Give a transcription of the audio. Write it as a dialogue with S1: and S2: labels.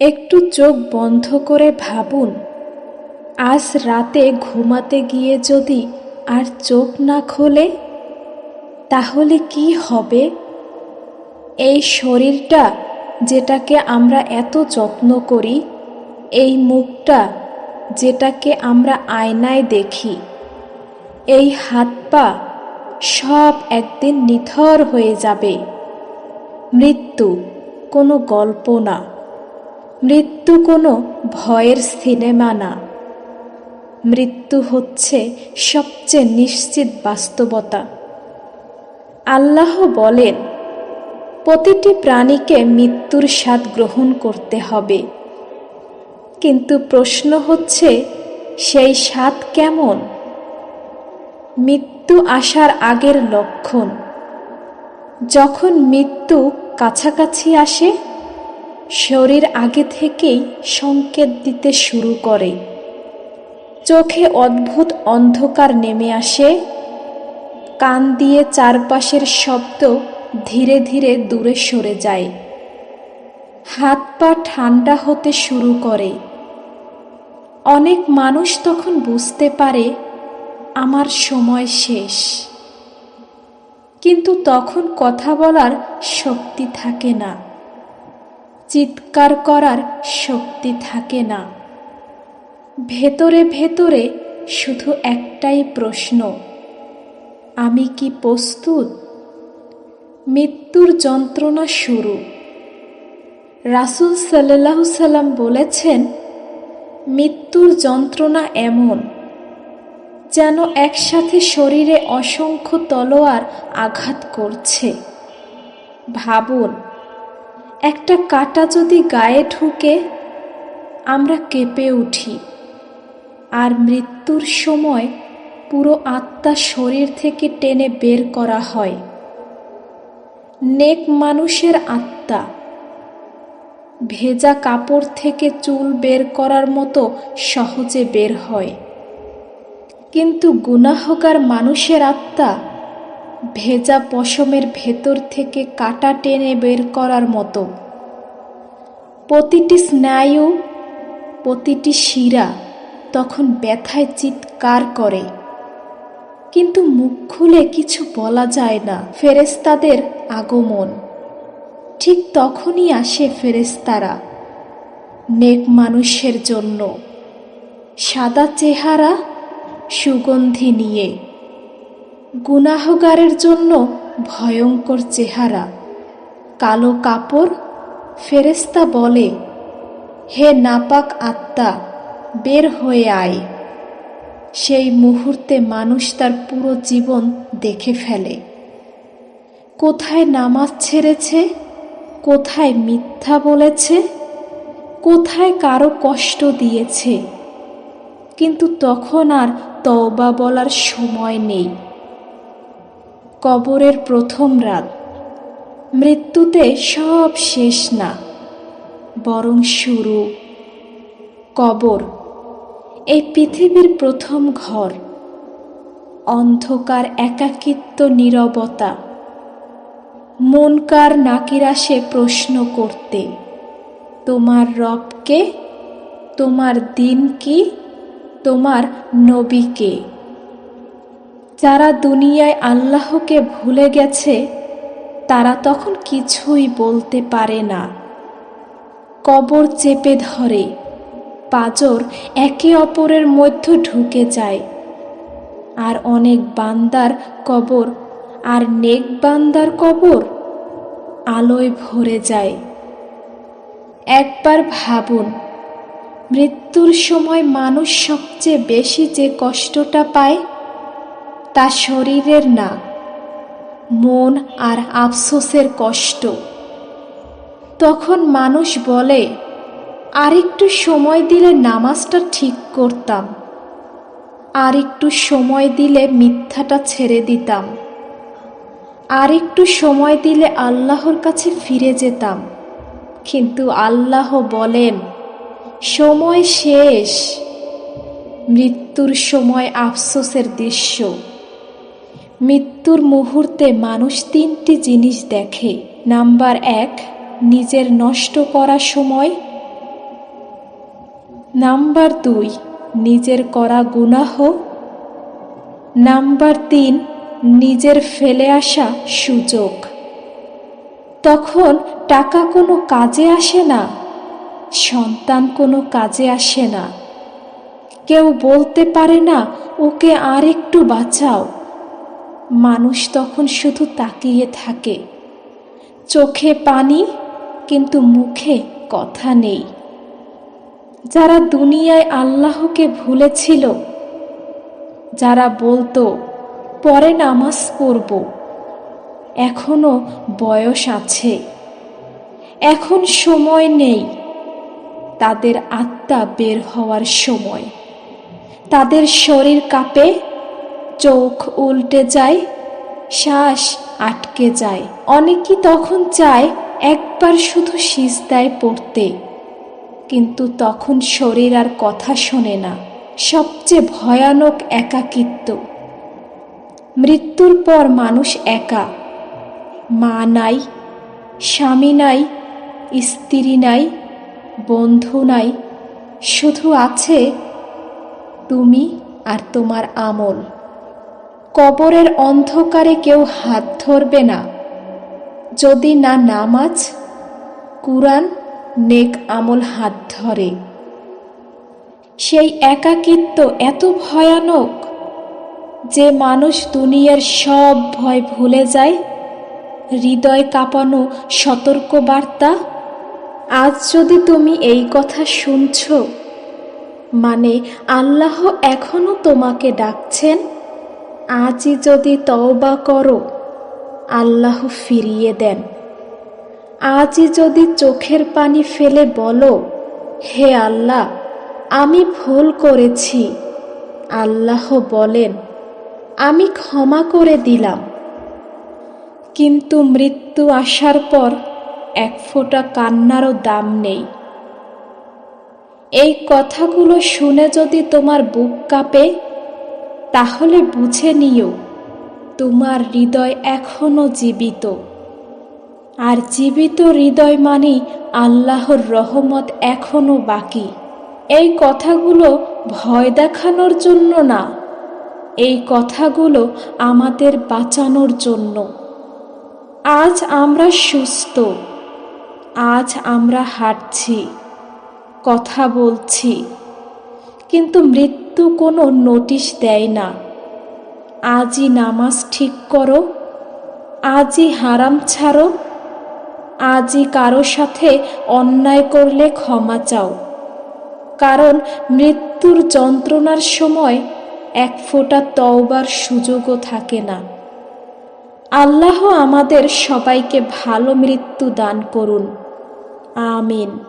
S1: একটু চোখ বন্ধ করে ভাবুন, আজ রাতে ঘুমাতে গিয়ে যদি আর চোখ না খোলে, তাহলে কি হবে? এই শরীরটা যেটাকে আমরা এত যত্ন করি, এই মুখটা যেটাকে আমরা আয়নায় দেখি, এই হাত পা সব একদিন নিথর হয়ে যাবে। মৃত্যু কোনো গল্প না। মৃত্যু কোনো ভয়ের সিনেমা না। মৃত্যু হচ্ছে সবচেয়ে নিশ্চিত বাস্তবতা। আল্লাহ বলেন, প্রতিটি প্রাণীকে মৃত্যুর স্বাদ গ্রহণ করতে হবে। কিন্তু প্রশ্ন হচ্ছে, সেই স্বাদ কেমন? মৃত্যু আসার আগের লক্ষণ। যখন মৃত্যু কাছাকাছি আসে শরীর আগে থেকেই সংকেত দিতে শুরু করে। চোখে অদ্ভুত অন্ধকার নেমে আসে। কান দিয়ে চারপাশের শব্দ ধীরে ধীরে দূরে সরে যায়। হাত পা ঠান্ডা হতে শুরু করে। অনেক মানুষ তখন বুঝতে পারে, আমার সময় শেষ। কিন্তু তখন কথা বলার শক্তি থাকে না। চিৎকার করার শক্তি থাকে না। ভেতরে ভেতরে শুধু একটাই প্রশ্ন, আমি কি প্রস্তুত? মৃত্যুর যন্ত্রণা শুরু। রাসুল সাল্লাহ সাল্লাম বলেছেন, মৃত্যুর যন্ত্রণা এমন, যেন একসাথে শরীরে অসংখ্য তলোয়ার আঘাত করছে। ভাবুন একটা কাটা যদি গায়ে ঢুকে, আমরা কেঁপে উঠি। আর মৃত্যুর সময় পুরো আত্মা শরীর থেকে টেনে বের করা হয়। নেক মানুষের আত্মা। ভেজা কাপড় থেকে চুল বের করার মতো সহজে বের হয়। কিন্তু গুনাহগার মানুষের আত্মা ভেজা পশমের ভেতর থেকে কাটা টেনে বের করার মতো। প্রতিটি স্নায়ু, প্রতিটি শিরা তখন ব্যথায় চিৎকার করে। কিন্তু মুখ খুলে কিছু বলা যায় না। ফেরেস্তাদের আগমন। ঠিক তখনই আসে ফেরেস্তারা নেক মানুষের জন্য। সাদা চেহারা সুগন্ধি নিয়ে। গুনাহগারের জন্য ভয়ঙ্কর চেহারা। কালো কাপড় ফেরেস্তা বলে, হে নাপাক আত্মা, বের হয়ে আয়। সেই মুহূর্তে মানুষ তার পুরো জীবন দেখে ফেলে। কোথায় নামাজ ছেড়েছে? কোথায় মিথ্যা বলেছে? কোথায় কারও কষ্ট দিয়েছে? কিন্তু তখন আর তওবা বলার সময় নেই। কবরের প্রথম রাত। মৃত্যুতে সব শেষ না, বরং শুরু। কবর, এই পৃথিবীর প্রথম ঘর। অন্ধকার, একাকিত্ব, নীরবতা। মনকার নাকিরাসে প্রশ্ন করতে, তোমার রবকে তোমার দিন কি? তোমার নবীকে যারা দুনিয়ায় আল্লাহকে ভুলে গেছে, তারা তখন কিছুই বলতে পারে না। কবর চেপে ধরে, পাজর একে অপরের মধ্যে ঢুকে যায়। আর অনেক বান্দার কবর আর নেক বান্দার কবর আলোয় ভরে যায়। একবার ভাবুন, মৃত্যুর সময় মানুষ সবচেয়ে বেশি যে কষ্টটা পায় তা শরীরের না, মন আর আফসোসের কষ্ট। তখন মানুষ বলে আর একটু সময় দিলে নামাজটা ঠিক করতাম আর একটু সময় দিলে মিথ্যাটা ছেড়ে দিতাম আর একটু সময় দিলে আল্লাহর কাছে ফিরে যেতাম। কিন্তু আল্লাহ বলেন, সময় শেষ, মৃত্যুর সময় আফসোসের দৃশ্য। মৃত্যুর মুহূর্তে মানুষ তিনটি জিনিস দেখে। নাম্বার এক, নিজের নষ্ট করা সময়। নাম্বার দুই, নিজের করা গুনাহ। নাম্বার তিন, নিজের ফেলে আসা সুযোগ। তখন টাকা কোনো কাজে আসে না, সন্তান কোনো কাজে আসে না। কেউ বলতে পারে না, ওকে আর একটু বাঁচাও। মানুষ তখন শুধু তাকিয়ে থাকে। চোখে পানি, কিন্তু মুখে কথা নেই। যারা দুনিয়ায় আল্লাহকে ভুলেছিল, যারা বলতো, পরে নামাজ পড়ব। এখনও বয়স আছে। এখন সময় নেই। তাদের আত্মা বের হওয়ার সময়। তাদের শরীর কাঁপে চোখ উল্টে যায়, শ্বাস আটকে যায়। অনেকেই তখন চায় একবার শুধু সিজদায় পড়তে। কিন্তু তখন শরীর আর কথা শোনে না। সবচেয়ে ভয়ানক একাকিত্ব। মৃত্যুর পর মানুষ একা। মা নাই, স্বামী নাই, স্ত্রী নাই, বন্ধু নাই। শুধু আছে তুমি আর তোমার আমল। কবরের অন্ধকারে কেউ হাত ধরবে না। যদি না নামাজ, কুরআন নেক আমল হাত ধরে। সেই একাকিত্ব এত ভয়ানক যে মানুষ দুনিয়ার সব ভয় ভুলে যায়। হৃদয় কাঁপানো সতর্ক বার্তা আজ যদি তুমি এই কথা শুনছ মানে আল্লাহ এখনও তোমাকে ডাকছেন? আজই যদি তওবা করো, আল্লাহ ফিরিয়ে দেন। আজই যদি চোখের পানি ফেলে বলো, হে আল্লাহ, আমি ভুল করেছি। আল্লাহ বলেন, আমি ক্ষমা করে দিলাম। কিন্তু মৃত্যু আসার পর এক ফোঁটা কান্নারও দাম নেই। এই কথাগুলো শুনে যদি তোমার বুক কাঁপে তাহলে বুঝে নিও, তোমার হৃদয় এখনও জীবিত। আর জীবিত হৃদয় মানে আল্লাহর রহমত এখনও বাকি। এই কথাগুলো ভয় দেখানোর জন্য না, এই কথাগুলো আমাদের বাঁচানোর জন্য। আজ আমরা সুস্থ, আজ আমরা হাঁটছি, কথা বলছি, কিন্তু মৃত্যু কোনো নোটিশ দেয় না। আজই নামাজ ঠিক করো আজই হারাম ছাড়ো আজই কারও সাথে অন্যায় করলে ক্ষমা চাও। কারণ মৃত্যুর যন্ত্রণার সময় এক ফোঁটা তওবার সুযোগও থাকে না। আল্লাহ আমাদের সবাইকে ভালো মৃত্যু দান করুন। আমিন।